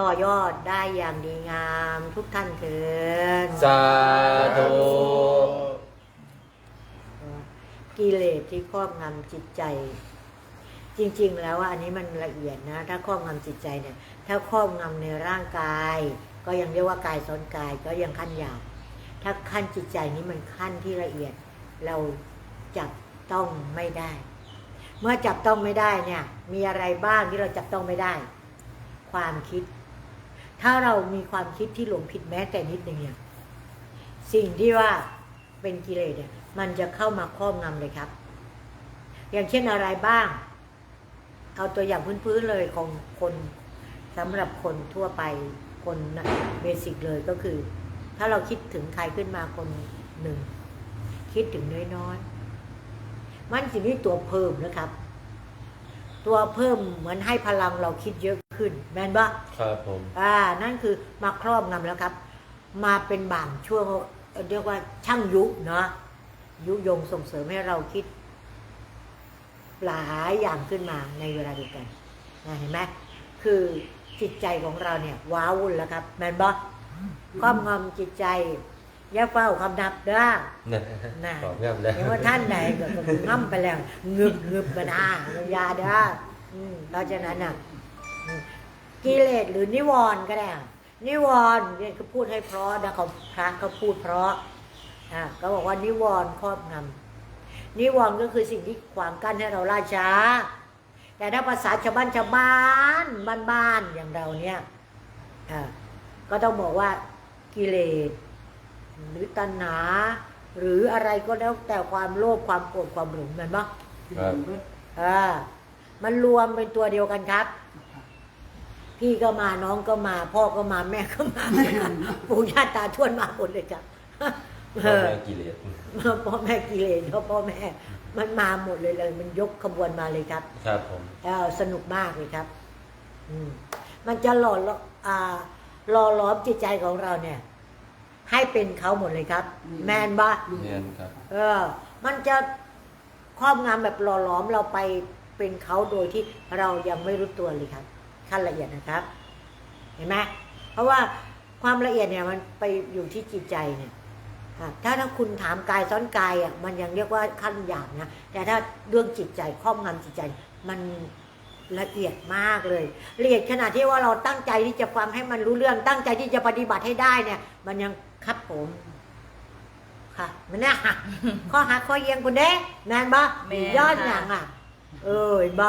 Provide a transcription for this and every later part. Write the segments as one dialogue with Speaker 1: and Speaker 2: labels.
Speaker 1: ต่อยอดได้อย่างดีงามทุกท่านเถิด
Speaker 2: สาธุ
Speaker 1: กิเลสที่ครอบงำจิตใจ จริง ๆ แล้วว่าอันนี้มันละเอียดนะ ถ้าครอบงำจิตใจเนี่ย ถ้าครอบงำในร่างกาย ก็ยังเรียกว่ากายซ้อนกายก็ยังขั้นหยาบถ้าขั้นจิตใจนี้มันขั้นที่ละเอียด เราจับต้องไม่ได้ เมื่อจับต้องไม่ได้เนี่ย มีอะไรบ้างที่เราจับต้องไม่ได้ ความคิด ถ้าเรามีความคิดที่หลงผิดแม้แต่นิดหนึ่งเนี่ยสิ่งที่ว่าเป็นกิเลสเนี่ยมันจะเข้ามาครอบงำเลยครับ อย่างเช่นอะไรบ้าง เอาตัวอย่างพื้นๆเลยของคนสำหรับคนทั่วไปคนเบสิกเลยก็คือ ถ้าเราคิดถึงใครขึ้นมาคนหนึ่ง คิดถึงน้อยๆมันจะมีตัวเพิ่มนะครับ ตัวเพิ่มเหมือนให้พลังเราคิดเยอะ ขึ้น แม่นปะ
Speaker 2: ครับผม
Speaker 1: อ่านั่นคือมาครอบงำแล้วครับ มาเป็นบางช่วงเอ่อเรียกว่าช่างยุเนาะยุยงส่งเสริมให้เราคิด หลายอย่างขึ้นมาในเวลาเดียวกันนะเห็นไหมคือจิตใจของเราเนี่ย ว้าวุ่นแล้วครับ แมนบอครอบงำจิตใจอย่าเฝ้าคำนับเด้อ
Speaker 2: นะ
Speaker 1: น่ะ
Speaker 2: ขอบงามแล้ว
Speaker 1: เห็นว่าท่านไหนก็ก็ง่ำไปแล้ว งึบงึบกันอะอยาเด้ออืมเพราะฉะนั้นน่ะอืม กิเลสหรือนิวรณ์ก็ได้อะนิวรณ์เนี่ยคือพูดให้เพราะนะเขาพระเขาพูดเพราะอ่าก็บอกว่านิวรณ์ครอบงำนิวรณ์ก็คือสิ่งที่ขวางกั้นให้เราล่าช้า แต่ถ้าภาษาชาวบ้านชาวบ้านบ้านๆอย่างเราเนี่ยอ่าก็ต้องบอกว่ากิเลสหรือตัณหา หรืออะไรก็แล้วแต่ความโลภความโกรธความหลงมันบ้าง
Speaker 2: ครับ
Speaker 1: อ่ามันรวมเป็นตัวเดียวกันครับ พี่ก็มาน้องก็มา พ่อก็มาแม่ก็มาปู่ย่าตาทวดมาหมดเลยครับเอ
Speaker 2: พ่อ
Speaker 1: อ
Speaker 2: แม่กิเลส
Speaker 1: พ่อแม่กิเลสเพราะพ่อแม่มันมาหมดเลยเลย มันยกขบวนมาเลยครับ
Speaker 2: ครับผม
Speaker 1: เออสนุกมากเลยครับ อืมมันจะหล่อล้ออ่าหล่อหล้อมจิตใจของเราเนี่ย ให้เป็นเขาหมดเลยครับ
Speaker 3: อืม
Speaker 1: แมนบ้า
Speaker 2: เนียนครับ
Speaker 1: เออ มันจะครอบงำแบบหล่อหลอมเราไปเป็นเขาโดยที่เรายังไม่รู้ตัวเลยครับ ขั้นละเอียดนะครับ เห็นไหมเพราะว่าความละเอียดเนี่ยมันไปอยู่ที่จิตใจเนี่ยครับถ้าถ้าคุณถามกายซ้อนกายอะมันยังเรียกว่าขั้นหยาบนะแต่ถ้าเรื่องจิตใจครอบงำจิตใจ มันละเอียดมากเลยละเอียดขนาดที่ว่าเราตั้งใจที่จะฟังให้มันรู้เรื่องตั้งใจที่จะปฏิบัติให้ได้เนี่ย มันยังครับผมค่ะมันเนี่ยข้อหักข้อเอียงคุณเด้แมนบ่
Speaker 4: แม่น
Speaker 1: ยอด
Speaker 4: ค่ะ
Speaker 1: อย่างอะ เออเห็นบ่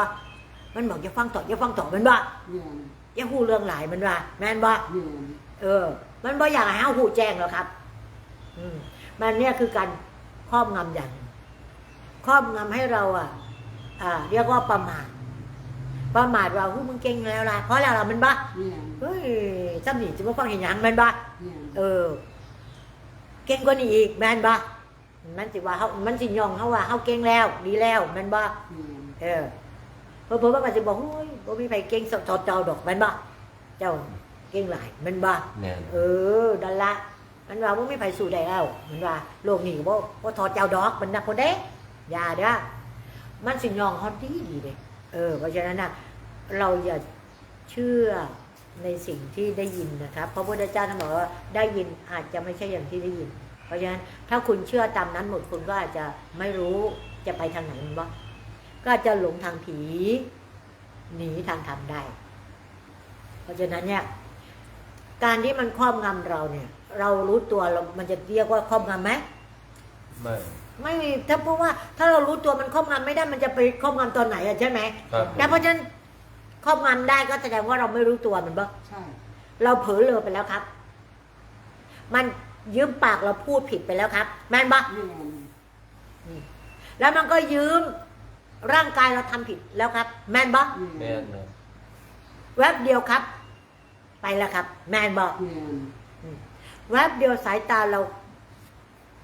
Speaker 1: มันบอกอย่าฟังต่ออย่าฟังต่อมันบ่
Speaker 3: เนี่ย
Speaker 1: อย่าหูเรื่องหลายมันว่าแมนบ่
Speaker 3: เนี่ย
Speaker 1: เออ มันบ่อยากให้เฮาหูแจ้งหรอกครับ อืม มันเนี่ยคือการครอบงำอย่างหนึ่งครอบงำให้เราอะ อ่า เรียกว่าประมาท ประมาทว่าหูมึงเก่งแล้วล่ะเพราะแล้วล่ะมันบ่
Speaker 3: เนี่ย
Speaker 1: เฮ้ยจำหนีจะมาฟังเห็นหยังแมันบ่
Speaker 3: เนี่ย
Speaker 1: เออ เก่งกว่านี้อีกแม่นบ่มันสิว่าเฮามันสิยองเฮาว่าเฮาเก่งแล้ว ดีแล้วแม่นบ่
Speaker 3: เนี่ย
Speaker 1: เออ เพิ่นเพิ่นว่ามันสิบอกโอ้ยบ่มีไผเก่งสอดเจ้าดอกแม่นบ่เจ้าเก่งหลายแม่นบ่
Speaker 2: แน่น
Speaker 1: เออดันละมันว่าบ่มีไผสู้ได้แล้วมันว่าโลกนี้ก็บ่บ่ทอดเจ้าดอกมันนักคนเด้อย่าเด้อมันสิยองเฮาดีดีเด้เออเพราะฉะนั้นน่ะเราอย่าเชื่อในสิ่งที่ได้ยินนะครับเพราะพระพุทธเจ้าท่านบอกว่าได้ยินอาจจะไม่ใช่อย่างที่ได้ยิน เพราะฉะนั้นถ้าคุณเชื่อตามนั้นหมดคุณก็อาจจะไม่รู้จะไปทางไหนมันบ้าง ก็อาจจะหลงทางผีหนีทางธรรมได้ เพราะฉะนั้นเนี่ยการที่มันครอบงำเราเนี่ย เรารู้ตัวเรา มันจะเรียกว่าครอบงำไหม
Speaker 2: ไม่
Speaker 1: ไม่มีถ้าเพราะว่าถ้าเรารู้ตัวมันครอบงำไม่ได้มันจะไปครอบงำตอนไหนอะใช่ไหม
Speaker 2: ครับผม
Speaker 1: แต่เพราะฉะนั้นครอบงำได้ก็แสดงว่าเราไม่รู้ตัวมันบ้าง
Speaker 3: ใช่
Speaker 1: เราเผลอเลอไปแล้วครับ มันยืมปากเราพูดผิดไปแล้วครับ แม่นบ้
Speaker 3: เนี่ย
Speaker 1: แล้วมันก็ยืม ร่างกายเราทำผิดแล้วครับ แม่นบ้
Speaker 2: แน่นนะ
Speaker 1: แวบเดียวครับ ไปแล้วครับ แม่นบ้
Speaker 3: เนี่ย
Speaker 1: แวบเดียวสายตาเรา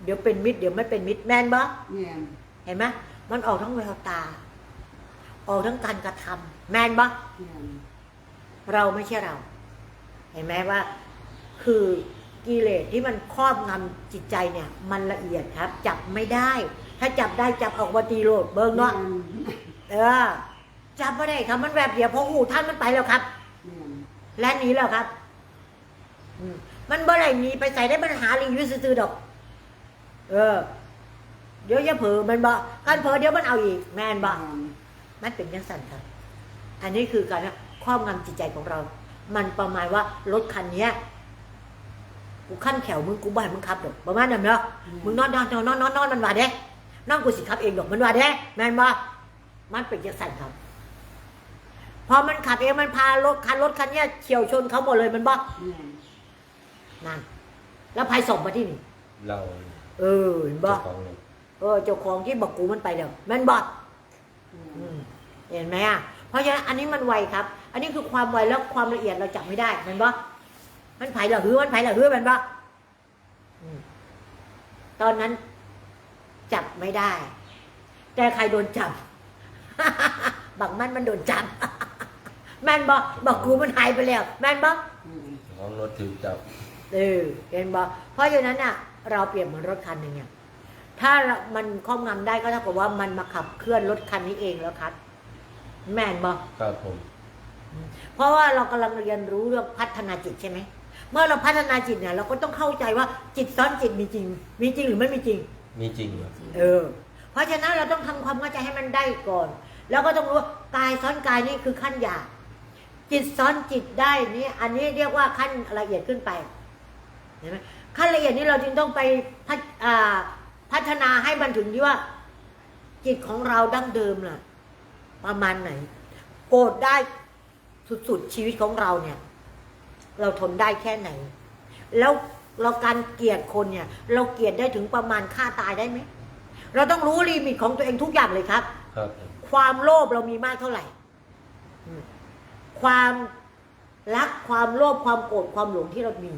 Speaker 1: เดี๋ยวเป็นมิตรเดี๋ยวไม่เป็นมิตรแม่นบ้
Speaker 3: เนี่ย
Speaker 1: เห็นไหมมันออกทั้งแววตา ออกทั้งการกระทำแม่นบ้
Speaker 3: เนี่ย
Speaker 1: เราไม่ใช่เรา เห็นไหมว่า คือกิเลสที่มันครอบงำจิตใจเนี่ย มันละเอียดครับ จับไม่ได้ ถ้าจับได้จับออกมาตีโลดเบิ้งเนาะเออจับไม่ได้ครับมันแบบเดียวเพราะหูท่านมันไปแล้วครับ
Speaker 3: เนี่ย
Speaker 1: และหนี้แล้วครับอืมมันบ่ได้หนีไปใส่ได้มันหาลิงอยูซื่อๆดอก เออ เดี๋ยวจะเผลอมันบ่การเผลอเดี๋ยวมันเอาอีก แม่นบ่มันเป็นยังสั่นครับ อันนี้คือการครอบงำจิตใจของเรา มันประมาณว่ารถคันเนี้ยกูขั้นแขวมึงกูบ่ให้มึงขับดอกประมาณนั้นเนาะมึงนอนนอนนอนนอนนอนนอนมันว่าเด้ นอนกูสิขับเองดอกมันว่าเด้แม่นบ่มันเป็นยังสั่นครับพอมันขับเองมันพารถคันรถคันเนี้ยเฉียวชนเขาหมดเลยมันบ่นั่นแล้วภัยส่งมาที่นี่
Speaker 2: เรา
Speaker 1: เออเห็นบ่
Speaker 2: เจ้าของเลย
Speaker 1: เออเจ้าของที่บอกกูมันไปแล้วแม่นบ่อืมเห็นไหมอะเพราะฉะนั้นอันนี้มันไวครับ อันนี้คือความไวแล้วความละเอียดเราจับไม่ได้มันบ่มันไผ่เหรอหือมันไผ่เหรอหือมันบ่อืมตอนนั้น จับไม่ได้ แต่ใครโดนจับ บักมันมันโดนจับ แม่นบ่บอกกูมันหายไปแล้ว แม่นบ่
Speaker 2: เจ้าของรถถือจับ
Speaker 1: เออเห็นบ่เพราะฉะนั้นอะ เราเปรียบเหมือนรถคันหนึ่งเนี่ยถ้าเรามันครอบงำได้ก็เท่ากับว่ามันมาขับเคลื่อนรถคันนี้เองแล้วครับ แม่นบ่
Speaker 2: ครับผม
Speaker 1: เพราะว่าเรากำลังเรียนรู้เรื่องพัฒนาจิตใช่ไหม เมื่อเราพัฒนาจิตเนี่ย เราก็ต้องเข้าใจว่าจิตซ้อนจิตมีจริง มีจริงหรือไม่มีจริง
Speaker 2: มีจริงเหรอ
Speaker 1: เออ เพราะฉะนั้นเราต้องทำความเข้าใจให้มันได้ก่อน แล้วก็ต้องรู้ว่ากายซ้อนกายนี่คือขั้นหยาบจิตซ้อนจิตได้นี่อันนี้เรียกว่าขั้นละเอียดขึ้นไปเห็นไหมขั้นละเอียดนี้เราจึงต้องไปพัฒอ่าพัฒนาให้มันถึงที่ว่า จิตของเราดั้งเดิมน่ะ ประมาณไหน โกรธได้สุดๆชีวิตของเราเนี่ย เราทนได้แค่ไหน แล้ว เราการเกลียดคนเนี่ย เราเกลียดได้ถึงประมาณฆ่าตายได้ไหม เราต้องรู้ลิมิตของตัวเองทุกอย่างเลยครับ
Speaker 2: ครับผม
Speaker 1: ความโลภเรามีมากเท่าไหร่อืมความรักความโลภความโกรธความหลงที่เรามี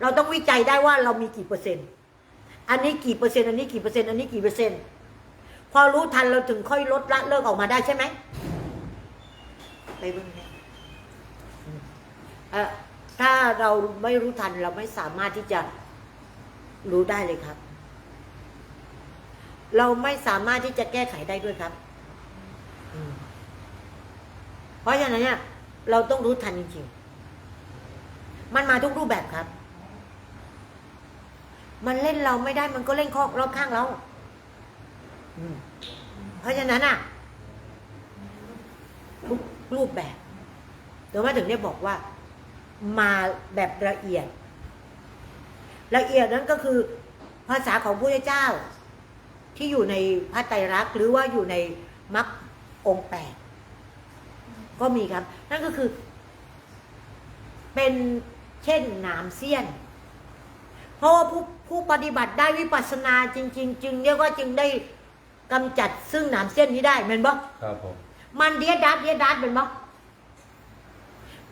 Speaker 1: เราต้องวิจัยได้ว่าเรามีกี่เปอร์เซ็นต์ อันนี้กี่เปอร์เซ็นต์อันนี้กี่เปอร์เซ็นต์อันนี้กี่เปอร์เซ็นต์พอรู้ทันเราถึงค่อยลดละเลิกออกมาได้ใช่ไหมไปเบ้างเนี่ยอืมเอ่อ ถ้าเราไม่รู้ทันเราไม่สามารถที่จะรู้ได้เลยครับ เราไม่สามารถที่จะแก้ไขได้ด้วยครับ เพราะฉะนั้นเนี่ยเราต้องรู้ทันจริงๆ มันมาทุกรูปแบบครับ มันเล่นเราไม่ได้มันก็เล่นข้อรอบข้างเราเพราะฉะนั้นอะทุกรูปแบบเดี๋ยวมาถึงได้บอกว่า มาแบบละเอียด ละเอียดนั้นก็คือภาษาของพระเจ้า ที่อยู่ในพระไตรลักษณ์หรือว่าอยู่ในมรรคองค์แปดก็มีครับ นั่นก็คือ เป็นเช่นหนามเสี้ยน เพราะว่าผู้ผู้ปฏิบัติได้วิปัสสนาจริง ๆ จึงเรียกว่าจึงได้กำจัดซึ่งหนามเส้นนี้ได้เป็นบ่
Speaker 2: ครับผม
Speaker 1: มันเดียดดัดเดียดดัดเป็นบ่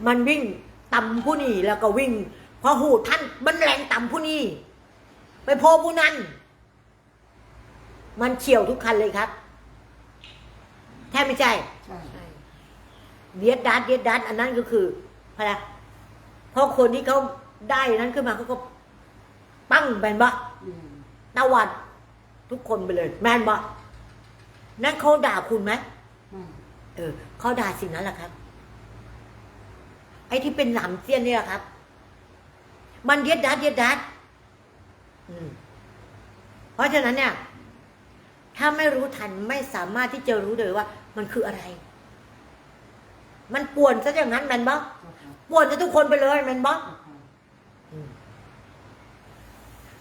Speaker 1: มันวิ่ง ต่ำผู้นี้แล้วก็วิ่งพอหูท่านมันแรงต่ำผู้นี้ไปโพผู้นั้น มันเฉียวทุกคันเลยครับ แท้ไม่ใช่เดียดดัดเดียดดัดอันนั้นก็คือพระเพราะคนที่เขาได้นั้นขึ้นมาเขาก็ปั้งแบนบ่ตะวัดทุกคนไปเลย แมนบ่นั่นเขาด่าคุณไหมเออเขาด่าสิ่งนั้นแหละครับ ไอ้ที่เป็นหนามเสี้ยนเนี่แหละครับ มันเดียดดัดเดียดดัดเพราะฉะนั้นเนี่ย ถ้าไม่รู้ทันไม่สามารถที่จะรู้เลยว่า มันคืออะไร มันป่วนซะอย่างนั้นแมนบ่ป่วนจะทุกคนไปเลยแมนบ่อืม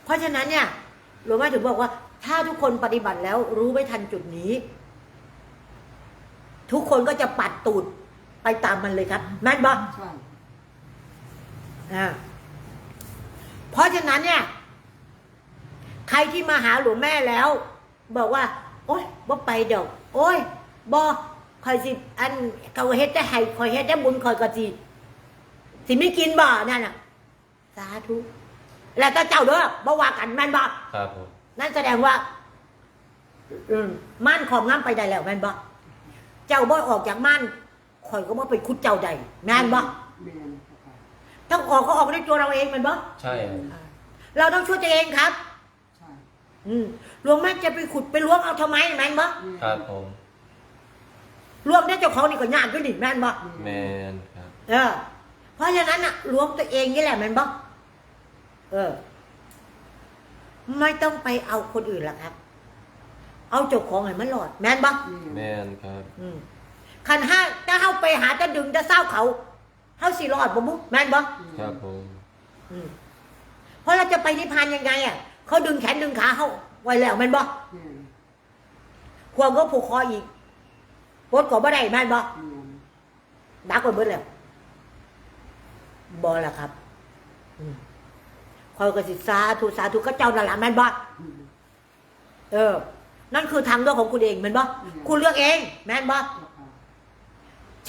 Speaker 1: เพราะฉะนั้นเนี่ยหลวงแม่ถึงบอกว่า ถ้าทุกคนปฏิบัติแล้ว รู้ไม่ทันจุดนี้ ทุกคนก็จะปัดตูด ไปตามมันเลยครับ แม่นบ่อ่าเพราะฉะนั้นเนี่ย ใครที่มาหาหลวงแม่แล้ว บอกว่า โอ๊ยบ่ไปดอกโอ๊ยบ่คอยสิ อันเขาเฮ็ดได้ให้คอยเฮ็ดได้บุญคอยก็สิสิไม่กินบ่นั่นน่ะ สาธุแล้วก็เจ้าเด้อบ่ว่ากันแม่นบ่
Speaker 2: ครับผม
Speaker 1: นั่นแสดงว่า อืมม่านของง้ำไปได้แล้วแม่นบ่เจ้าบ่ออกจากม่าน คอยก็บ่ไปคุดเจ้าใดแม่นบ่ต้องออกก็ออกด้วยตัวเราเองแม่นบ่
Speaker 2: ใช่ครับ
Speaker 1: เราต้องช่วยตัวเองครับอืมหลวงแม่จะไปขุดไปล้วงเอาทำไมแม่นบ่
Speaker 2: ครับผม
Speaker 1: ล้วงได้เจ้าของนี่ก็ยากขึ้นดิแม่นบ่
Speaker 2: แมนครับ
Speaker 1: เออ เพราะฉะนั้นอะหลวงตัวเองนี่แหละแมันบอกเออ ไม่ต้องไปเอาคนอื่นหรอกครับ เอาเจ้าของให้มันหลอดแม่นบอก
Speaker 2: แมนครับ
Speaker 1: อืม คันห้าถ้าเฮาไปหาจะดึงจะเศร้าเขาเฮาสิรอดบ่มุแม่นบ่
Speaker 2: ครับผม
Speaker 1: อืมเพราะเราจะไปนิพพานยังไงอะเขาดึงแขนดึงขาเฮาไว้แล้วแม่นบ่ควงก็ผูกคออีกปลดก็บ่ได้แม่นบ่ดักไว้เบิดแล้วบ่ล่ะครับอืมคอยก็สิสาธุสาธุก็เจ้านั่นล่ะแม่นบ่เออ นั่นคือทางเลือกของคุณเองแม่นบ่คุณเลือกเอง แม่นบ่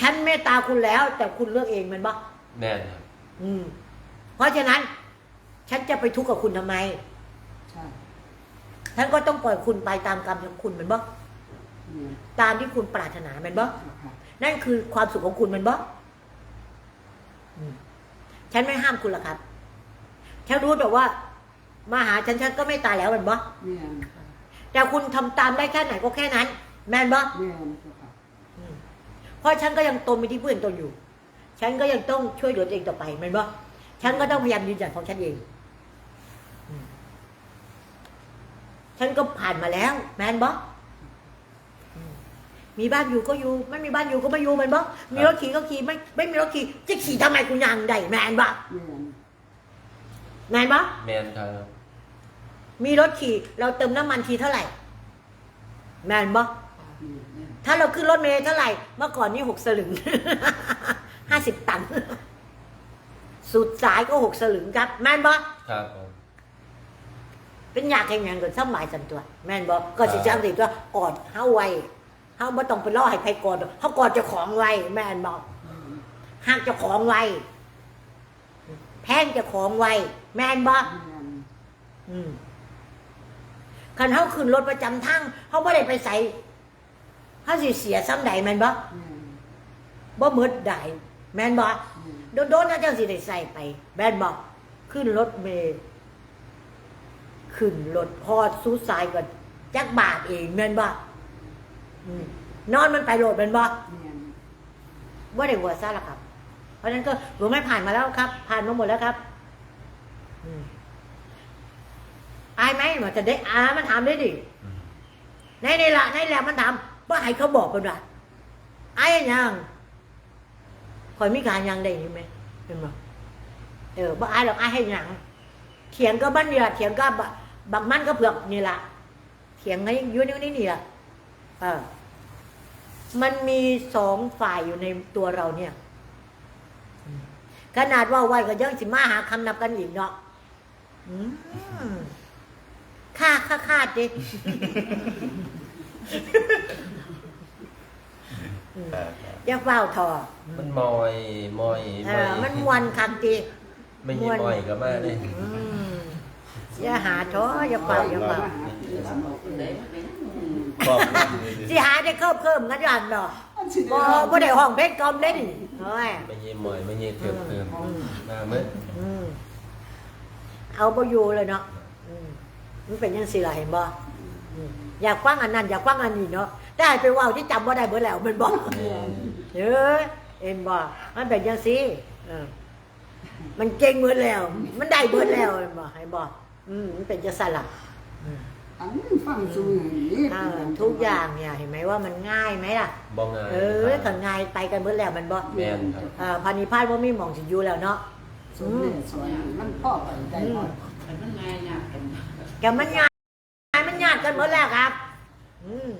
Speaker 1: ฉันเมตตาคุณแล้ว แต่คุณเลือกเองแมันบ่
Speaker 2: แมนครับ
Speaker 1: อืม เพราะฉะนั้น ฉันจะไปทุกข์กับคุณทำไมฉันก็ต้องปล่อยคุณไปตามกรรมของคุณแมันบ่ตามที่คุณปรารถนาแมันบ่นั่นคือความสุขของคุณแมันบ่อืมฉันไม่ห้ามคุณหรอกครับ ฉันรู้แต่ว่า มาหาฉันฉันก็ไม่ตายแล้วแมันบ่แต่คุณทำตามได้แค่ไหนก็แค่นั้น แม่นบ่อืม เพราะฉันก็ยังตนไปที่เพื่อนตนอยู่ ฉันก็ยังต้องช่วยเหลือตัวเองต่อไปแมันบ่ฉันก็ต้องพยายามยืนหยัดของฉันเองอืมฉันก็ผ่านมาแล้ว แมนบ่อืมมีบ้านอยู่ก็อยู่ ไม่มีบ้านอยู่ก็ไม่อยู่แมนบ่มีรถขี่ก็ขี่ไม่ไม่มีรถขี่จะขี่ทำไมกูยังได้แมนบ่แมนบ่
Speaker 2: แมนครับ
Speaker 1: มีรถขี่ เราเติมน้ำมันทีเท่าไหร่ แมนบ่ ถ้าเราขึ้นรถเมล์เท่าไหร่ เมื่อก่อนนี่หกสลึงห้าสิบตังค์สุดสายก็หกสลึงครับ แม่นบ่
Speaker 2: ครับผม
Speaker 1: เป็นอยากแข่งงานกับสมัยสันตัว แม่นบ่ก็สิจ้างติว่ากอดเฮาไว้เฮาบ่ต้องไปล่อให้ใครกอดเฮากอดเจ้าของไว้ แม่นบ่หักเจ้าของไว้แพงเจ้าของไว้แม่นบ่อืมคันเฮาขึ้นรถประจำทางเฮาบ่ได้ไปใส่ เฮาสิเสียซ้ำใดแม่นบ่บ่หมืดได้แม่นบ่โดนๆนะเจ้าสิได้ใส่ไป แม่นบ่ขึ้นรถเมล์ขึ้นรถพอดสู้สายก่อนจักบาทเองแม่นบ่อืมนอนมันไปโหลดแม่นบ่บ่ได้หัวซะละครับ เพราะฉะนั้นก็หลวงไม่ผ่านมาแล้วครับ ผ่านมาหมดแล้วครับอืมอายไหมมันจะได้อามันถามได้ดิ
Speaker 2: อืม
Speaker 1: ในในละในแหละมันถาม ว่าให้เขาบอกกันว่าอายยังคอยมีการยังได้ยินไหมเห็นไหมเออบ่อายหรอกไอายให้ยังเถียงก็บ้านเนี่ละเถียงก็บะบักมันก็เผือกนี่ละเถียงไงยุ่นิ้วนี่นี่ละเออมันมีสองฝ่ายอยู่ในตัวเราเนี่ย ขนาดว่าไว้ก็ยังสิมาหาคำนับกันอีกเนาะอืมค่าค่าคาดดิ อืมอย่าเฝ้าทอ
Speaker 2: มันมอยมอย
Speaker 1: เอ
Speaker 2: มอย
Speaker 1: อมันมวนคักจี
Speaker 2: ไม่ใช่มอยก็มาเลย
Speaker 1: อืมอย่าหาท้ออย่าเฝ้าอย่าเฝ้า
Speaker 2: ครอบครัวเลย
Speaker 1: สิหาได้เคิบเคิมกันอย่างดอกบ่บ่ได้ห้องเพชรกอมเล่นเฮ้ย
Speaker 2: ไม่ใช่มอยไม่ใช่เพิ่มเพิ่มมาเมื่อ
Speaker 1: อืมเอาบ่อยู่เลยเนาะอืมมันเป็นยังสิล่ะเห็นบ่อืมอยากฟังอันนั้นอยากฟังอันนี้เนาะ แต่ให้ไปเว้าที่จำบ่ได้เบิดแล้วมันบ่
Speaker 2: แม่น
Speaker 1: เอ้ยเอ็นบ่มันเป็นยังสิเออ มันเก่งเบิดแล้ว มันได้เบิดแล้วเห็นบ่ให้บ่อืมมันเป็นจังซั่นล่ะอืม
Speaker 3: อันฟังสูงนี่
Speaker 1: อ่าทุกอย่างเนี่ยเห็นไหมว่ามันง่ายไหมล่ะ
Speaker 2: บ่ง่าย
Speaker 1: เออถ้าง่ายไปกันเบิดแล้วมันบ่
Speaker 2: แม่นครับ
Speaker 1: อ่าพานิพาตบ่มีหม่องสิอยู่แล้วเนาะ
Speaker 3: สมเด็จสอนมันพ่อไปได้หมด
Speaker 4: มันง่ายยากกัน
Speaker 1: แกมันง่ายมันยากกันหมดแล้วครับ อืม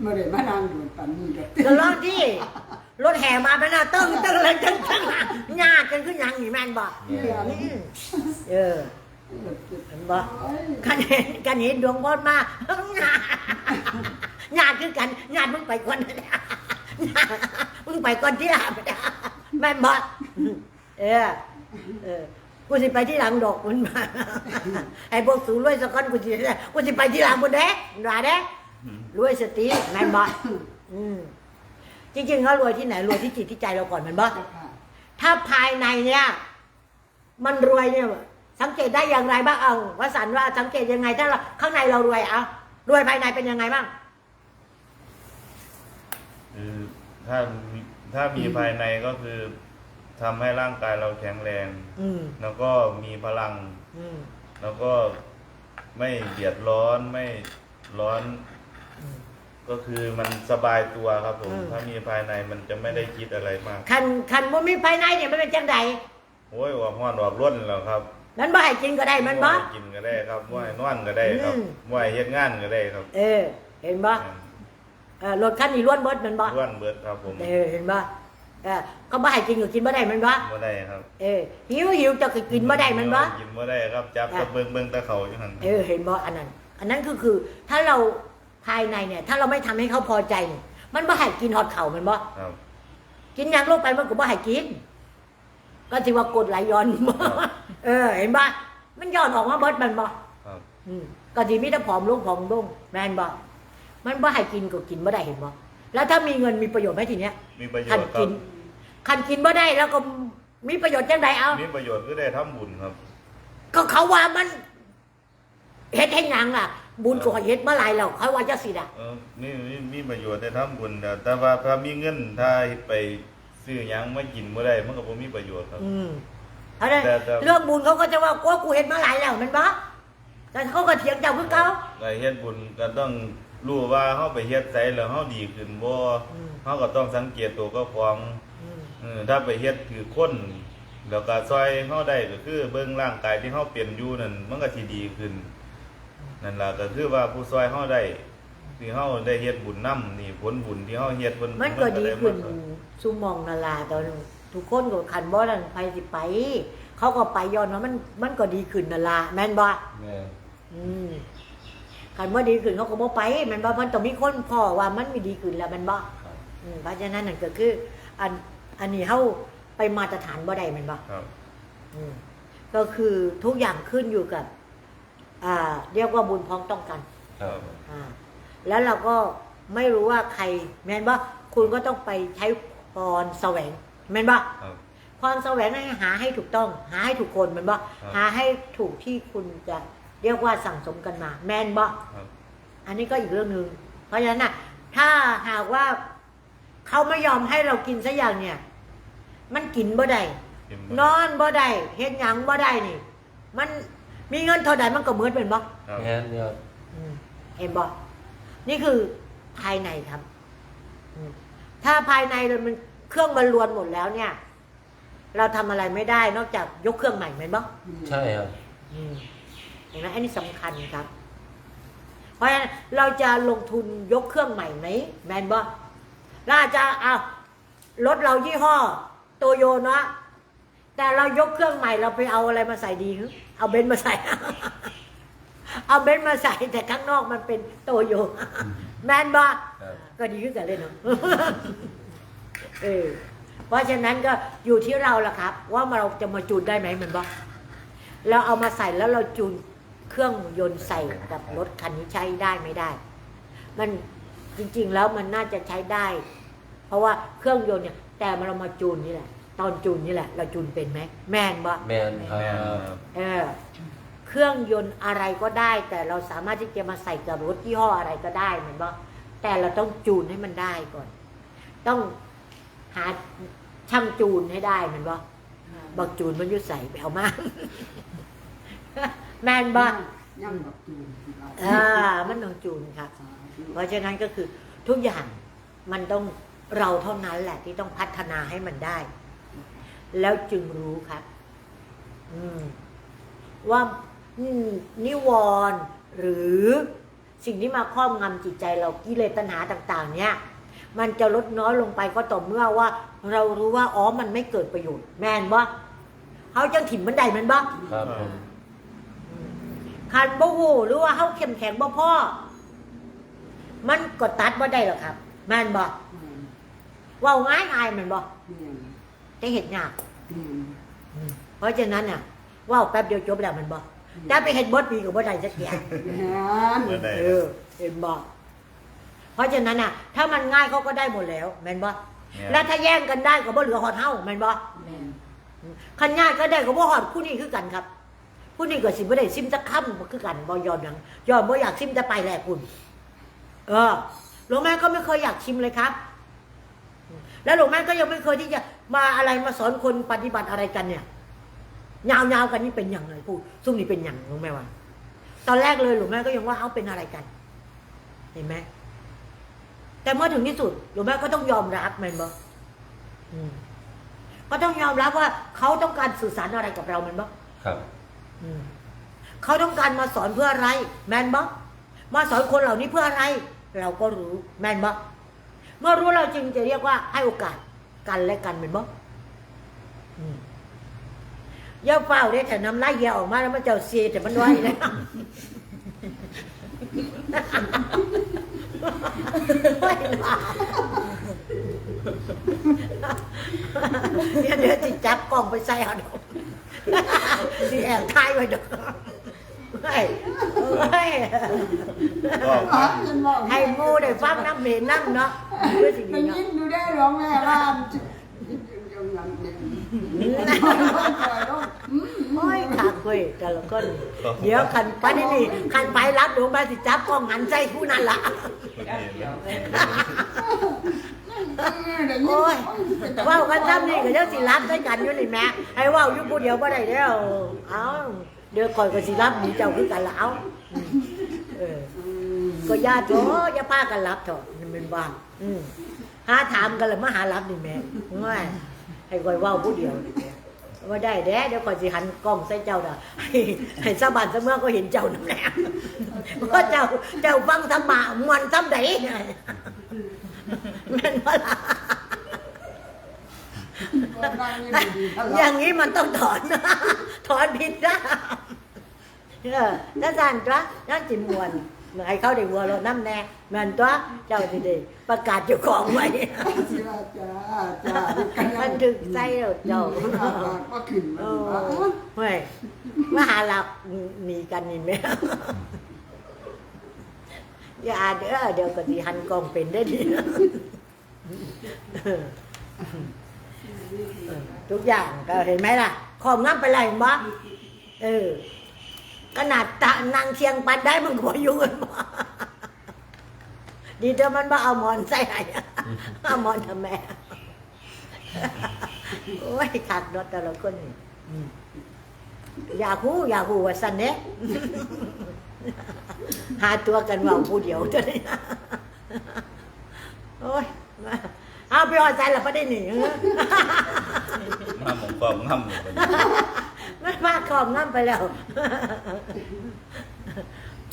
Speaker 3: เมื่อไรมานั่งดูปันนี้ก็
Speaker 1: ก็ลองที่รถแห่มาเป็นหน้าตึ้งตึ้งเลยตึ้งตึ้งยากกันขึ้นยังนี่แม่นบ่
Speaker 2: แม่น
Speaker 1: อืมเออเห็นบ่กันเห็นกันเห็นดวงพอดมาญาติคือกันญาติมึงไปก่อนนะมึงไปก่อนที่หลังแม่นบ่เออเออกูสิไปที่หลังดอกมันมาไอ้พวกสูงรวยสะก้อนกูสิกูสิไปที่หลังบนเด้ว่าเด้ รวยสติแม่นบ่อืมจริงๆเขารวยที่ไหนรวยที่จิตที่ใจเราก่อนแมันบ่ถ้าภายในเนี่ย มันรวยเนี่ยสังเกตได้อย่างไรบ้างเอาวสันต์ว่าสังเกตยังไง ถ้าเราข้างในเรารวยเอารวยภายในเป็นยังไงบ้าง
Speaker 5: คือถ้ามีถ้ามีภายในก็คือ
Speaker 4: ทำให้ร่างกายเราแข็งแรง
Speaker 1: อืม
Speaker 4: แล้วก็มีพลัง
Speaker 1: อืม
Speaker 4: แล้วก็ไม่เดือดร้อนไม่ร้อน
Speaker 1: อืม
Speaker 4: ก็คือมันสบายตัวครับผม
Speaker 1: อืม
Speaker 4: ถ้ามีภายในมันจะไม่ได้คิดอะไรมาก
Speaker 1: คันคันบ่มีภายในเนี่ยมันเป็นจังได
Speaker 4: โอ้ยว่าห้อนออกร่นแล้วครับ
Speaker 1: มันบ่ให้กินก็ได้มันบ่
Speaker 4: ว่าให้กินก็ได้ครับว่าให้นอนก็ได้ครับ
Speaker 1: อืม
Speaker 4: ว่าให้เฮ็ดงานก็ได้ครับ
Speaker 1: เออ เห็นบ่เออรถคันนี้ล้วนเบิดมันบ่
Speaker 4: ร่วนเบิดครับผม
Speaker 1: เออเห็นบ่เออเขาบ่ให้กินก็กินบ่ได้มันบ่
Speaker 4: บ่ได้ครับ
Speaker 1: เออหิวหิวจะก็กินบ่ได้มันบ่
Speaker 4: กินบ่ได้ครับจับ
Speaker 1: อะ
Speaker 4: ตะเบิงเบิงตะเขาอยู่หั่น
Speaker 1: เออเห็นบ่อันนั้น อันนั้นคือคือถ้าเรา ภายในเนี่ย ถ้าเราไม่ทำให้เขาพอใจเนี่ยมันบ่ให้กินฮอดเข่ามันบ่
Speaker 4: ครับ
Speaker 1: กินหยังลงไปมันก็บ่ให้กิน ก็สิว่ากดไหลย้อนบ่
Speaker 4: ครับ
Speaker 1: เออ เห็นบ่มันย้อนออกมาเบิดมันบ่
Speaker 4: ครับ
Speaker 1: อืมก็สิมีแต่ผอมลงผอมลงแม่นบ่มันบ่ให้กินก็กินบ่ได้เห็นบ่แล้วถ้ามีเงินมีประโยชน์ไหมทีเนี้ย
Speaker 4: มีประโย
Speaker 1: คัน
Speaker 4: ชน์ครั
Speaker 1: กิ
Speaker 4: บ
Speaker 1: นคันกินบ่ได้แล้วก็มีประโยชน์จังใดเอา
Speaker 4: มีประโยชน์ก็ได้ทำบุญครับ
Speaker 1: ก็เขาว่ามันเฮ็ดให้หยังล่ะ บุญก็เฮ็ดมาหลายแล้วเขาว่าจังซี่น่ะ
Speaker 4: เออมีมีมีประโยชน์ได้ทำบุญแต่แต่ว่าถ้ามีเงินถ้าไปซื้อหยังมากินบ่ได้มันก็บ่มีประโยชน์ครับ
Speaker 1: อืมเพราะฉะนั้น
Speaker 4: แต่แต่
Speaker 1: เรื่องบุญเขาก็จะว่ากูกูเฮ็ดมาหลายแล้วแมันบ่แต่เขาก็เถียงเจ้าคือเก่า
Speaker 4: ก็เฮ็ดบุญก็ต้องรู้ว่าเฮาไปเฮ็ดไสแล้วเฮาดีขึ้นบ่
Speaker 1: อืม
Speaker 4: เฮาก็ต้องสังเกตตัวก็ของ
Speaker 1: อืม
Speaker 4: เออถ้าไปเฮ็ดถือคนแล้วก็ซอยเฮาได้ก็คือเบิ่งร่างกายที่เฮาเปลี่ยนอยู่นั่นมันก็สิดีขึ้น นั่นล่ะก็คือว่าผู้ซอยเฮาได้ที่เฮาได้เฮ็ดบุญนํนี่ผลบุญที่เฮาเฮ็ดเพิ่น
Speaker 1: มันก็ดีขึ้น
Speaker 4: มา
Speaker 1: ซุมองนาลาตอนทุกคนก็คันบ่นั่นไปสิไป เขาก็ไปย้อนว่ามันมันก็ดีขึ้นนั่นล่ะแม่นบ่
Speaker 2: แม่น
Speaker 1: อืมคันบ่ดีขึ้นเขาก็บ่ไปแม่นบ่มันต้องมีคนพอว่ามันไม่ดีขึ้นแล้วแม่นบ่
Speaker 2: ครับ
Speaker 1: อืมเพราะฉะนั้นนั่นก็คือ อันอันนี้เฮาไปมาตรฐานบ่ได้แม่นบ่
Speaker 4: ครับ
Speaker 1: อืมก็คือทุกอย่างขึ้นอยู่กับ อ่าเรียกว่าบุญพ้องต้องกัน
Speaker 2: ครับ
Speaker 1: อ่าแล้วเราก็ไม่รู้ว่าใครแม่นบ่คุณก็ต้องไปใช้พรแสวงแม่นบ่
Speaker 4: ครับ
Speaker 1: พรแสวงนั้นหาให้ถูกต้อง หาให้ถูกคนแม่นบ่
Speaker 4: ครับ
Speaker 1: หาให้ถูกที่คุณจะเรียกว่าสั่งสมกันมา แม่นบ่
Speaker 4: ครับ
Speaker 1: อันนี้ก็อีกเรื่องหนึ่งเพราะฉะนั้นน่ะ ถ้าหากว่าเขาไม่ยอมให้เรากินสักอย่างเนี่ย มันกินบ่ได้
Speaker 4: เห็น
Speaker 1: น
Speaker 4: บ่
Speaker 1: อนบ่ได้เฮ็ดหยังบ่ได้นี่ มัน มีเงินเท่าใดมันก็เหมือนเป็นบ่
Speaker 4: ครับ
Speaker 2: แม่นเนี่ย
Speaker 1: อืมเห็นบ่นี่คือภายในครับอืมถ้าภายในเรามันเครื่องมันรวนหมดแล้วเนี่ย เราทำอะไรไม่ได้นอกจากยกเครื่องใหม่ไหมนบ่
Speaker 2: ใช่ครับ
Speaker 1: อืมเห็นไหมอันนี้สำคัญครับ เพราะฉะนั้นเราจะลงทุนยกเครื่องใหม่ไหมแมนบ่เราอาจจะเอารถเรายี่ห้อ โตโยเนาะแต่เรายกเครื่องใหม่เราไปเอาอะไรมาใส่ดีฮึ เอาเบนซ์มาใส่ เอาเบนซ์มาใส่แต่ข้างนอกมันเป็นโตโย แมนบ่
Speaker 2: ครับ
Speaker 1: ก็ดีขึ้นกันเลยเนาะ เออ เพราะฉะนั้นก็อยู่ที่เราละครับ ว่าเราจะมาจูนได้ไหมเหมือนบอกเราเอามาใส่แล้วเราจูนเครื่องยนต์ใส่กับรถคันนี้ใช้ได้ไม่ได้ มันจริงๆแล้วมันน่าจะใช้ได้ เพราะว่าเครื่องยนต์เนี่ย แต่มันเรามาจูนนี่แหละ ตอนจูนนี่แหละ เราจูนเป็นไหมแม่นบ่
Speaker 2: แม่นครั
Speaker 4: แม่น
Speaker 2: บ
Speaker 4: ครับ
Speaker 1: เออ เครื่องยนต์อะไรก็ได้ แต่เราสามารถที่จะมาใส่กับรถยี่ห้ออะไรก็ได้เหมือนบ่แต่เราต้องจูนให้มันได้ก่อน ต้องหาช่างจูนให้ได้เหมือนบ่บักจูนมันอยุใส่ไปเอามา แมนบ่
Speaker 3: ย่ำแบบตูน
Speaker 1: อ่ามันต้องจูนครับ เพราะฉะนั้นก็คือทุกอย่างมันต้องเราเท่านั้นแหละที่ต้องพัฒนาให้มันได้ แล้วจึงรู้ครับ อืม ว่าอืมนิวรณ์หรือสิ่งที่มาครอบงำจิตใจเรากิเลสตัณหาต่าง ๆ เนี่ย มันจะลดน้อยลงไปก็ต่อเมื่อว่า เรารู้ว่าอ๋อมันไม่เกิดประโยชน์ แม่นบ่เขาจังถิ่มมันใดมันบ่
Speaker 2: ครับผม
Speaker 1: คันบ่ฮู้หรือว่าเฮาเข้มแข็งบ่พอมันก็ตัดบ่ได้หรอกครับ แม่นบ่เว้าง่ายง่ายๆแม่นบ่ แต่เฮ็ดยากอืมเพราะฉะนั้นน่ะเว้าแป๊บเดียวจบแล้วแมันบ่แต่ไปเฮ็ดบดปีก็บ่ได้สักอย่าง
Speaker 4: บ่ได้
Speaker 1: เออเห็นบ่เพราะฉะนั้นน่ะ ถ้ามันง่ายเขาก็ได้หมดแล้วแม่นบ่
Speaker 4: เนี่ย
Speaker 1: แล้วถ้าแย่งกันได้ก็บ่เหลือฮอดเฮาแม่นบ่คันง่ายก็ได้ก็บ่ฮอดผู้นี้คือกันครับ ผู้นี้ก็สิบ่ได้ซิมจักค่ำคือกันบ่ยอมหยังยอมบ่อยากซิมแต่ไปแหละคุณเออหลวงแม่ก็ไม่เคยอยากชิมเลยครับ แล้วหลวงแม่ก็ยังไม่เคยที่จะ มาอะไรมาสอนคนปฏิบัติอะไรกันเนี่ยยาวๆกันนี่เป็นอย่างไรพูดซุ่มนี่เป็นอย่างรู้ไหมวะตอนแรกเลยหลวงแม่ก็ยังว่าเอาเป็นอะไรกัน เห็นไหมแต่เมื่อถึงที่สุดหลวงแม่ก็ต้องยอมรับมันบ่อืมก็ต้องยอมรับว่าเขาต้องการสื่อสารอะไรกับเรามันบ่
Speaker 2: ครับ
Speaker 1: อืมเขาต้องการมาสอนเพื่ออะไร แมนบ่มาสอนคนเหล่านี้เพื่ออะไร เราก็รู้แมนบ่เมื่อรู้เราจึงจะเรียกว่าให้โอกาส กันและกันเป็นบ่ย่าเฝ้าได้แต่น้ำลายเยียออกมาแล้วมันจ้าเสียแต่มันไว้นะไม่ลาเดี๋ยวเดี๋ยวจิจับกล้องไปใส่เอาดอกสิแอบถ่ายไว้ดอก เฮ้ยเฮ้ย
Speaker 4: ก็
Speaker 3: อ๋อเห็นบอก
Speaker 1: ให้หมูได้ฟังน้ำเหม็นน้ำเนาะเพื่อสิ่ง
Speaker 3: ได้
Speaker 1: นี้เนาะ
Speaker 3: ยินดูได้หรอแม่ว่ายังยังยังอืม
Speaker 1: โอ้ยขาดเว้ยแต่ละคนเดี๋ยวขันไปนี่นี่ขันไปรับหลวงมาสิจับกล้องหันใส่ผู้นั้นละโอ้ยเว้ากันซ้ำนี่ก็ยังสิรับด้วยกันอยู่นี่แม่ให้เว้าอยู่ผู้เดียวบ่ได้แล้วเอ้า เดี๋ยวคอยก็สิรับหนีเจ้าคือกันละเอ้าเออ ก็ญาติโถอย่าป้ากันรับเถอะนี่มันว่างอืมหาถามกันเลยมาหารับนี่แม่ง่ายให้คอยเว้าผู้เดียวนี่แม่ว่าได้แด้เดี๋ยวคอยสิหันกล้องใส่เจ้าน่ะให้ให้สะบันสะเมื่อก็เห็นเจ้านั่นแหละว่าเจ้าเจ้าฟังธรรมะมวนทำไดแม่นว่าล่ะอย่างนี้มันต้องถอน ถอนผิดนะ เออนั่นสั่นตัวนั่นจิมวนให้เขาได้วัวเราน้ำแน่แม่นตัวเจ้าสิได้ประกาศเจ้าของไว้
Speaker 3: จ้าจ้าจ้า
Speaker 1: มันถึกใจเราเจ้า
Speaker 3: ก็ขึ้น
Speaker 1: โอ้
Speaker 3: มา
Speaker 1: เฮ้ยมาหาหลับหนีกันนี่แม่อย่าเด้อเดี๋ยวก็สิหันกล้องเป็นได้ดีทุกอย่างก็เห็นไหมล่ะ ขอมงับไปไรบ้างเออ ขนาดตะนางเชียงปันได้มันก็อยู่กันบ่ดีเธอมันมาเอาหมอนใส่ให้เอาหมอนทำแม่โอ้ยขาดรถแต่ละคนอยากหูอยากหูว่าสันเนี้ยหาตัวกันว่าผู้เดียวเท่านี้โอ้ยมาเอาไปออดใจละประเด็นนี่เออ
Speaker 4: มาหมองความง่ำอยู่
Speaker 1: ขอบน้ำไปแล้ว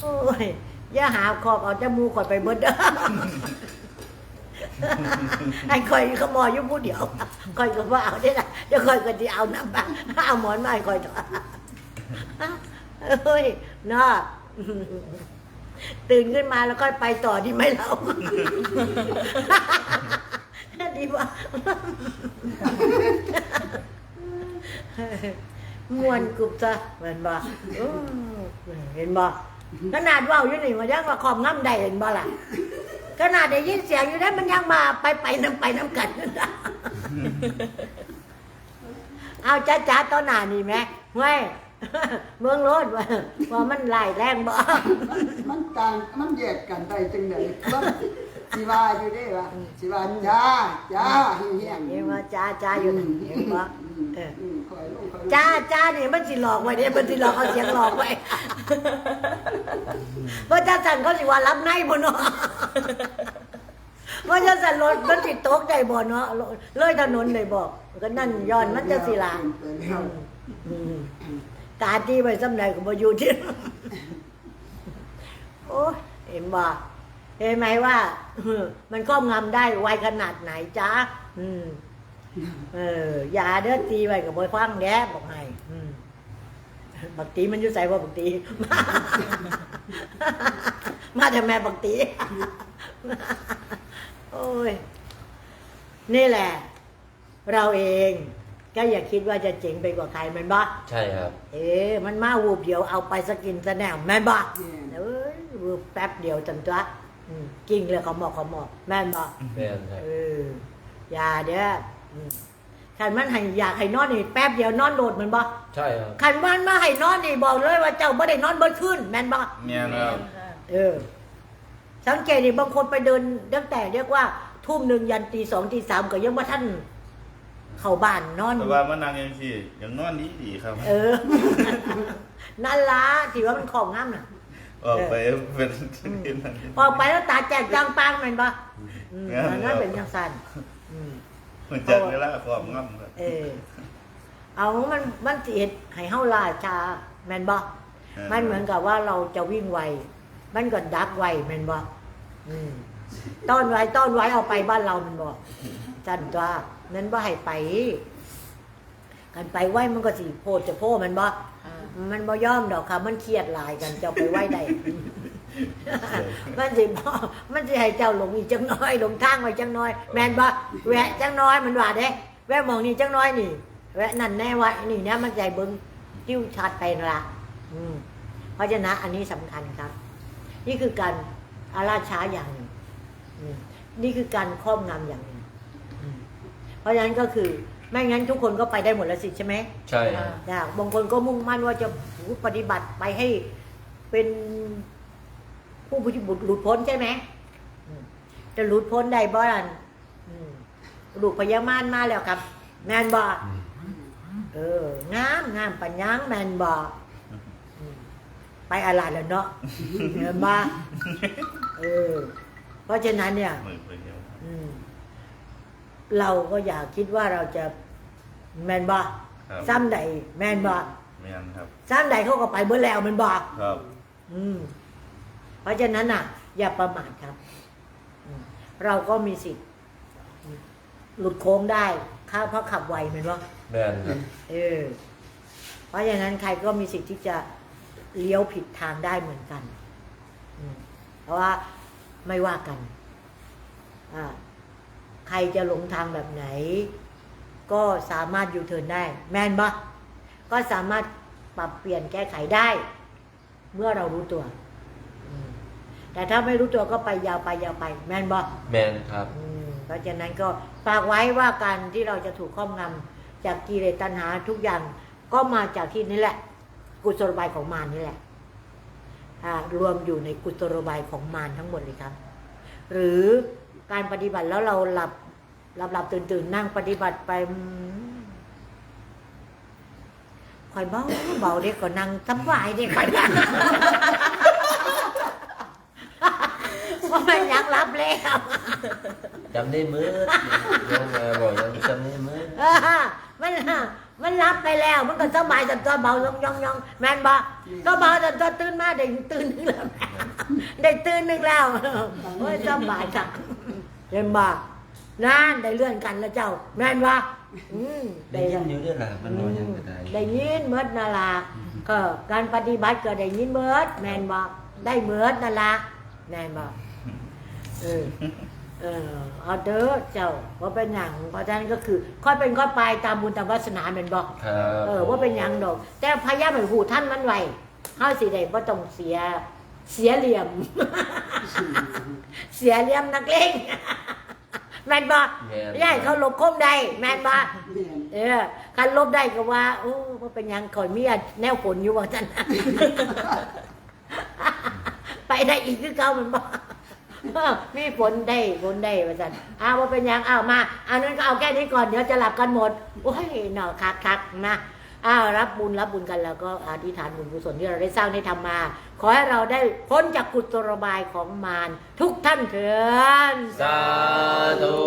Speaker 1: โอ้ย อย่าหาขอบเอาจมูกข่อยไปเบิดเด้อไอ้ข่อยขมอยู่ผู้เดียวข่อยก็ว่าเอาได้ละเดี๋ยวข่อยก็จะเอาน้ำบ้างเอาหมอนมาให้ข่อยต่อเฮ้ยน่าตื่นขึ้นมาแล้วก็ไปต่อดีไหมเรา ดีว่า มวนกรุบซะเหมือนบ่เออเห็นบ่ขนาดว่าอยู่นี่มันยังมาคอมง่ำได้เห็นบ่ล่ะขนาดได้ยินเสียงอยู่นั้มันยังมาไปไปน้ำไปน้ำกันเอาจ้าจ้าๆตอนหน้านี่ไหมเว้ยเมืองโลดว่าว่ามันไล่แรงบ่
Speaker 3: มันต่าง มันแยกกันได้จังได๋ สิว่าอยู่ได้ว่าสิว่าจ้าจ้าเฮียง
Speaker 1: เห็นว่าจ้าจ้าอยู่นั่นเห็นบ่เออ
Speaker 3: อืมคอยลงคอยลง
Speaker 1: จ้าจ้านี่มันสิหลอกไว้เนี่ยมันสิหลอกเอาเสียงหลอกไว้เพราะจ้าสั่นเขาสิว่ารับในบ่เนาะเพราะจ้าสั่นรถมันสิตกได้บ่เนาะเลยถนนเลยบอกก็นั่นย้อนมันจะสิลาอืมตาที่ไปสำไหนก็บ่อยู่ที่โอ้ยเห็นบ่ เห็นไหมว่ามันครอบงำได้ไวขนาดไหนจ้าอืม เอออย่าเด้อตีไว้กับบอยฟังแด้บอกให้อืมบักตีมันอยู่ใส่ว่าบักตีมามาแต่แม่บักตี โอ้ย นี่แหละ เราเอง ก็อย่าคิดว่าจะเจ๋งไปกว่าใครแมันบ่
Speaker 2: ใช่ครับ
Speaker 1: เอ๊ะมันมาวูบเดียวเอาไปสกินสแนวแม่นบ่
Speaker 3: แม่น
Speaker 1: เอ้ยวูบแป๊บเดียวจันจ้ะ อืมกิ้งเลยเขาหมอกเขาหมอกแม่นบ่
Speaker 2: แม่นครับ
Speaker 1: เอออย่าเด้ออืมขันมันให้อยากให้นอนนี่แป๊บเดียวนอนโดดเหมือนบ่
Speaker 2: ใช่ครับ
Speaker 1: ขันมันมาให้นอนนี่บอกเลยว่าเจ้าบ่ได้นอนเบิดคืนแม่นบ่
Speaker 4: แม่นครับ
Speaker 1: เออ สังเกตดิบางคนไปเดินตั้งแต่เรียกว่า ทุ่มหนึ่งยันตีสองตีสามก็ยังบ่ท่านเข้าบ้านนอน
Speaker 4: แต่ว่ามันนั่งยังซี่ยังนอนดีดีๆครับ
Speaker 1: เออ นั่นละที่ว่ามันของงามน่ะ
Speaker 4: ออกไปเป็นที่นั่น
Speaker 1: พอไปแล้วตาแจกจังปังแมันปะอืม
Speaker 4: งั้น
Speaker 1: มันนั่นเป็นจังสันอืม
Speaker 4: มันจักเวลาความง่ำครับ
Speaker 1: เออ เอามันมันสิเฮ็ดให้เฮาล่าช้าแม่นบ่มันเหมือนกับว่าเราจะวิ่งไว มันก็ดักไวแม่นบ่อืมต้อนไว้ต้อนไว้เอาไปบ้านเราแมันบ่จันตัวนั้นบ่ให้ไปกันไปไว้มันก็สิโพดจะโพดแมันบ่ มันบ่ยอมดอกค่ะ มันเครียดหลายกันจะเอาไปไว้ได้ มันสิบ่มันสิให้เจ้าหลงอีกจังน้อยหลงทางไว้จังน้อย แม่นบ่แวะจังน้อยมันว่าเด้ แวะมองนี่จังน้อยนี่ แวะนั่นแน่ไว้นี่นะมันใจเบิ่งจิ้วชัดไปนั่นละอืมเพราะฉะนั้นอันนี้สำคัญครับ นี่คือการอาราช้าอย่างหนึ่งอืมนี่คือการครอบงำอย่างหนึ่งอืมเพราะฉะนั้นก็คือ ไม่งั้นทุกคนก็ไปได้หมดแล้วสิใช่ไหม
Speaker 2: ใช่ครับ
Speaker 1: นะบางคนก็มุ่งมั่นว่าจะปฏิบัติไปให้เป็นผู้บุญหลุดพ้นใช่ไหมอืมจะหลุดพ้นได้บ่ล่ะอืมลูกพญามารมาแล้วครับแมนบ่เอองามงามปัญญางแมนบ่อืมไปอาลาดแล้วเนาะเห็นบ่เออเพราะฉะนั้นเนี่ย
Speaker 4: มือไปเดียว
Speaker 1: อืม เราก็อยากคิดว่าเราจะแมนบ่
Speaker 4: ครับ
Speaker 1: ซ้ำใดแมนบ่
Speaker 4: แม่นครับ
Speaker 1: ซ้ำใดเขาก็ไปเมื่อแล้วแมันบ่
Speaker 4: ครับ
Speaker 1: อืม เพราะฉะนั้นน่ะ อย่าประมาทครับอืมเราก็มีสิทธิ์อืมหลุดโค้งได้ข้าเพราะขับไวแมันบ่
Speaker 2: แม่นครับ
Speaker 1: เออ เพราะฉะนั้นใครก็มีสิทธิ์ที่จะเลี้ยวผิดทางได้เหมือนกันอืมเพราะว่าไม่ว่ากัน อ่าใครจะหลงทางแบบไหน ก็สามารถยูเทิร์นได้ แม่นปะก็สามารถปรับเปลี่ยนแก้ไขได้ เมื่อเรารู้ตัวอืมแต่ถ้าไม่รู้ตัวก็ไปยาวไปยาวไป แม่นปะ
Speaker 2: แม่นครับ
Speaker 1: อืมเพราะฉะนั้นก็ฝากไว้ว่าการที่เราจะถูกครอบงำจากกิเลสตัณหาทุกอย่างก็มาจากที่นี่แหละ กุศโลบายของมารนี่แหละอ่ารวมอยู่ในกุศโลบายของมารทั้งหมดเลยครับ หรือ การปฏิบัติแล้วเราหลับหลับหลับตื่นตื่นนั่งปฏิบัติไปอืมคอยเบาเบาเด็กก็นั่งสบายเด็กคอยนั่งเพราะมันอยากรับแล้ว
Speaker 2: จำได้มืดยังมาบอกยังจำได้มืด
Speaker 1: เออมันมันรับไปแล้ว มันก็สบายแต่ตัวเบาลงยองยองแมนบ่ก็เบาแต่ตัวตื่นมาได้ตื่นนึงแล้วได้ตื่นนึงแล้วโอ้ยสบายจัง เห็นบ่นั่นได้เลื่อนกันแล้วเจ้า แม่นบ่อืม
Speaker 2: ได้ยินอยู่ด้วยล่ะมันนอนยังก็ได้
Speaker 1: ได้ยินเมิดนั่นล่ะก็การปฏิบัติก็ได้ยินเมิดแม่นบ่ได้เมิดนั่นล่ะแม่นบ่เออเออเอาเด้อเจ้าว่าเป็นอย่างเพราะฉะนั้นก็คือ ค่อยเป็นค่อยไปตามบุญตามวาสนาเป็นบอก
Speaker 2: ครับ
Speaker 1: เออว่าเป็นอย่างดอก แต่พยายามให้หูท่านมันไวเฮาสิได้บ่ต้องเสีย เสียเหลี่ยม เสียเหลี่ยมนักเลงแม่นบ่
Speaker 2: แม่น
Speaker 1: ย่ายเขาหลบคมได้แม่นบ่
Speaker 3: แม่น
Speaker 1: เออคันลบได้ก็ว่าโอ้ว่าเป็นหยังข่อยมีอันแนวผลอยู่ว่าซั่น ไปได้อีกคือเก่ามันบ่เออมีผลได้ผลได้ว่าซั่นอ้าวว่าเป็นหยังอ้าวมาอันนั้นก็เอาแค่นี้ก่อนเดี๋ยวจะหลับกันหมดโอ้ยเนาะคักคักๆนะ อ้าวรับบุญรับบุญกันแล้วก็อธิษฐานบุญกุศลที่เราได้สร้างได้ทำมา ขอให้เราได้พ้นจากกุศโลบายของมารทุกท่านเถิด
Speaker 2: สาธุ